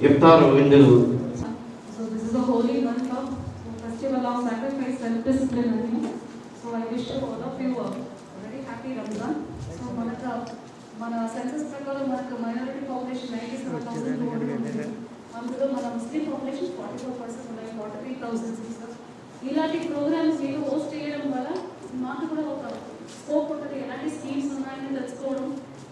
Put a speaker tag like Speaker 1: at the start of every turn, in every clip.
Speaker 1: ఇఫ్తార్ విందులు
Speaker 2: a holy month of festival of sacrifice, self-discipline. I think. So I wish you all of you a very happy Ramadan. So మనకు మన census ప్రకారం మనకు minority population ninety seven thousand అందులో మన Muslim population forty forty ఇలాంటి programmes మీరు host చేయడం వల్ల మాకు కూడా ఒక స్కోప్ ఉంటుంది. ఎలాంటి స్కీమ్స్ ఉన్నాయని తెలుసుకోవడం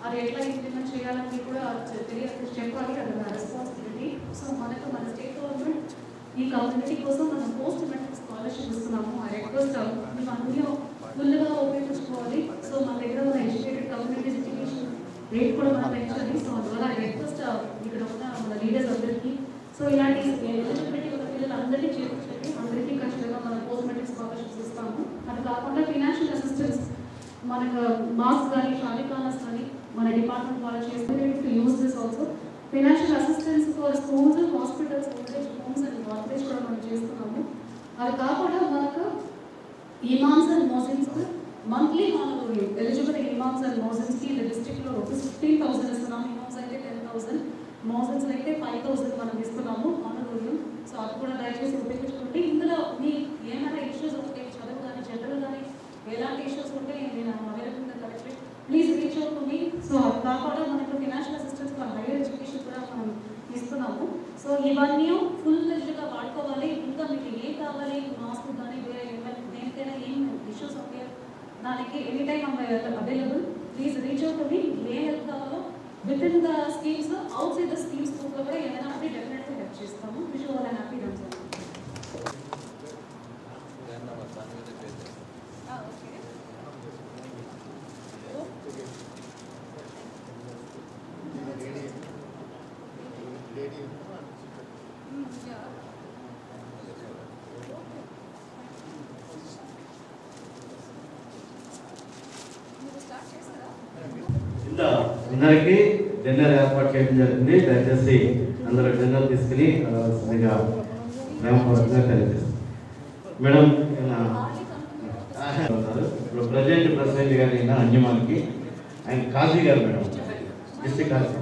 Speaker 2: అది ఎట్లా ఇంప్లిమెంట్ చేయాలని కూడా తెలియ చెప్పాలి అది నా రెస్పాన్సిబిలిటీ సో మనకు మన స్టేట్ గవర్నమెంట్ ఈ కమ్యూనిటీ కోసం మనం పోస్ట్ మెట్రిక్ స్కాలర్షిప్ ఇస్తున్నాము. ఆ రిక్వెస్ట్ మేము అందులో ఫుల్గా ఉపయోగించుకోవాలి సో మన దగ్గర ఉన్న ఎడ్యుకేటెడ్ కమ్యూనిటీ ఎడ్యుకేషన్ రేట్ కూడా మనం పెంచాలి. సో అందువల్ల రిక్వెస్ట్ ఇక్కడ ఉన్న మన లీడర్స్ అందరికీ. సో ఇలాంటి ఎలిజిబిలిటీ పిల్లలందరినీ చేర్చుకొని అందరికీ ఖచ్చితంగా మనం పోస్ట్ మెట్రిక్ స్కాలర్షిప్స్ ఇస్తాము. అది కాకుండా ఫినాన్షియల్ అసిస్టెన్స్ మనకు మార్క్స్ కానీ షాలికానస్ కానీ మన డిపార్ట్మెంట్ వాళ్ళు చేస్తే to use this also financial assistance for schools hospitals old age homes and orphanage కూడా మనం చేస్తున్నాము. అది కాకుండా మనకు ఇమామ్స్ అండ్ మోసిన్స్ మంత్లీ మనకు ఎలిజిబుల్ ఇమామ్స్ అండ్ మోసిన్స్కి డిస్ట్రిక్ట్ ఒక ఫిఫ్టీన్ థౌసండ్ ఇస్తున్నాము ఇమామ్స్ అయితే టెన్ థౌసండ్ మోసిన్స్ అయితే ఫైవ్ థౌసండ్ మనం ఇస్తున్నాము ఆనరబుల్ సో అది కూడా దయచేసి ఉపయోగించుకుంటే ఇందులో మీ ఏమైనా ఇష్యూస్ ఉంటే చదువు కానీ జనరల్ కానీ ఎలాంటి ఇష్యూస్ ఉంటే నేను available collectorate please reach out me so అది కాకుండా మనకు ఫినాన్షియల్ అసిస్టెన్స్ మన హైయర్ ఎడ్యుకేషన్ కూడా మనం ఇస్తున్నాము. సో ఇవన్నీ ఫుల్గా వాడుకోవాలి. ఇంకా మీకు ఏం కావాలి? మాస్క్ కానీ వేరే ఏమైనా దేనికైనా ఏం ఇష్యూస్ ఉంటే దానికి any time available please reach out మీ ఏ హెల్ప్ కావాలో with in the schemes outside the schemes కూడా ఏమైనా ఉంటే డెఫినెట్గా హెల్ప్ చేస్తాము wish all happy Ramzan
Speaker 1: okay అందరికీ డిన్నర్ ఏర్పాటు చేయడం జరిగింది. దయచేసి అందరూ డిన్నర్ తీసుకుని రావాల్సిందిగా ప్రేమపూర్వకంగా తెలియజేస్తాం మేడం. ఇప్పుడు ప్రజెంట్ ప్రెసిడెంట్ గారు అయిన అంజమాన్కి ఆయన కాజీ గారు మేడం. డిస్ట్రిక్ట్ కాజీ.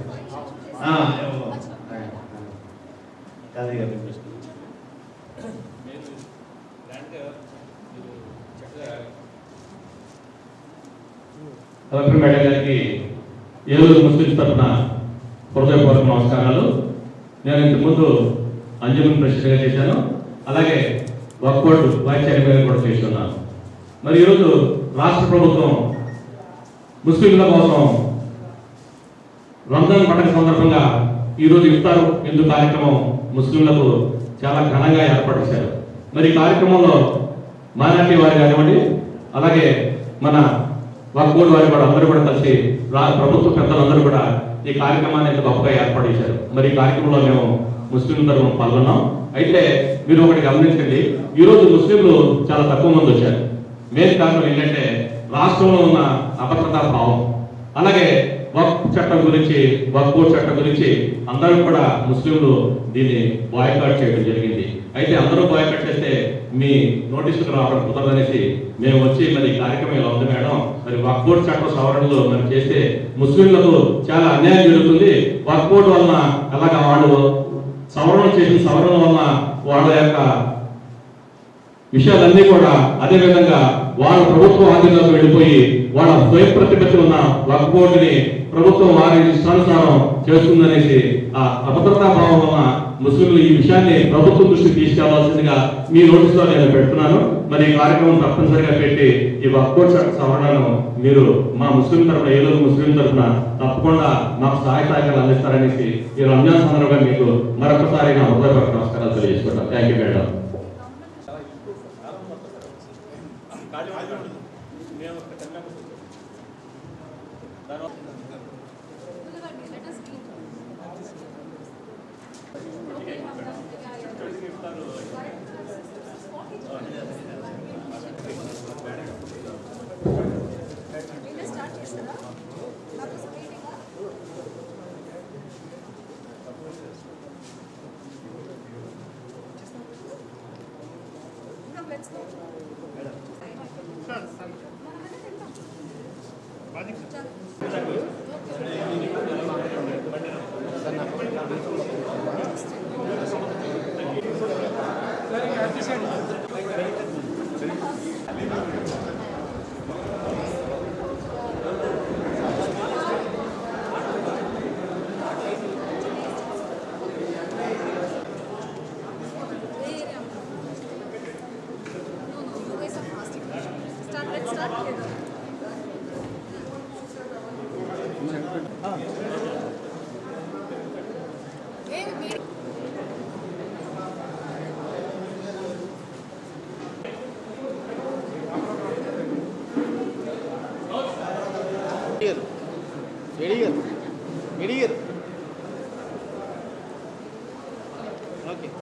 Speaker 1: కాజీ గారు.
Speaker 3: కలెక్టర్ మేడం గారికి ఏలూరు ముస్లిం తరఫున హృదయపూర్వక నమస్కారాలు. నేను ఇంతకుముందు అంజుమన్ ప్రెసిడెంట్గా చేశాను. అలాగే వర్క్బోర్డు వైస్ చైర్మన్ కూడా చేస్తున్నాను మరి ఈరోజు రాష్ట్ర ప్రభుత్వం ముస్లింల కోసం రంజాన్ పండుగ సందర్భంగా ఈరోజు ఇఫ్తార్ విందు కార్యక్రమం ముస్లింలకు చాలా ఘనంగా ఏర్పాటు చేశారు. మరి ఈ కార్యక్రమంలో మానాటి వారి కానివ్వండి అలాగే మన వర్గోడ్ వారు కూడా అందరూ కూడా కలిసి రా- ప్రభుత్వ పెద్దలందరూ కూడా ఈ కార్యక్రమాన్ని ఎంత గొప్పగా ఏర్పాటు చేశారు. మరి ఈ కార్యక్రమంలో మేము ముస్లిం తరఫున పాల్గొన్నాం. అయితే మీరు ఒకటి గమనించండి ఈరోజు ముస్లింలు చాలా తక్కువ మంది వచ్చారు. మెయిన్ కారణం ఏంటంటే రాష్ట్రంలో ఉన్న అభద్రతా భావం. అలాగే వక్ఫ్ చట్టం గురించి వక్ఫ్ చట్టం గురించి అందరూ కూడా ముస్లింలు దీన్ని బాయ్కాట్ చేయడం జరిగింది. అయితే అందరూ బాయ్కాట్ చేస్తే మీ నోటీసులు రావడం కుదరదనేసి మేము వచ్చి మరి కార్యక్రమం ఇలా ఉంది మేడం? మరి వక్ఫోర్డ్ చట్ట చట్టం సవరణలు మనం చేస్తే ముస్లింలకు చాలా అన్యాయం జరుగుతుంది. వక్ఫోర్డ్ వలన అలాగా వాళ్ళు సవరణ చేసిన సవరణ వలన వాళ్ళ యొక్క విషయాలన్నీ కూడా అదే విధంగా వాళ్ళ ప్రభుత్వ ఆధీనంలోకి వెళ్ళిపోయి వాళ్ళ స్వయం ప్రతిపత్తి ఉన్న వక్ఫ్ బోర్డుని ప్రభుత్వం వారి ఇష్టానుసారం చేస్తుందనేసి ఆ అభద్రతా భావం వలన ముస్లింలు ఈ విషయాన్ని ప్రభుత్వం దృష్టికి తీసుకెళ్ళాల్సిందిగా మీ నోటీసులో నేను పెడుతున్నాను. మరి ఈ కార్యక్రమం తప్పనిసరిగా పెట్టి ఈ వక్ బోర్డు సవరణను మీరు మా ముస్లిం తరఫున ఏలూరు ముస్లిం తరఫున తప్పకుండా మాకు సహాయ సహకారాలు అందిస్తారనేసి ఈ రంజాన్ సందర్భంగా మీకు మరొకసారి నా హృదయపూర్వక నమస్కారాలు తెలియజేసుకుంటాను
Speaker 2: thank you madam let's start together.
Speaker 4: வெளியே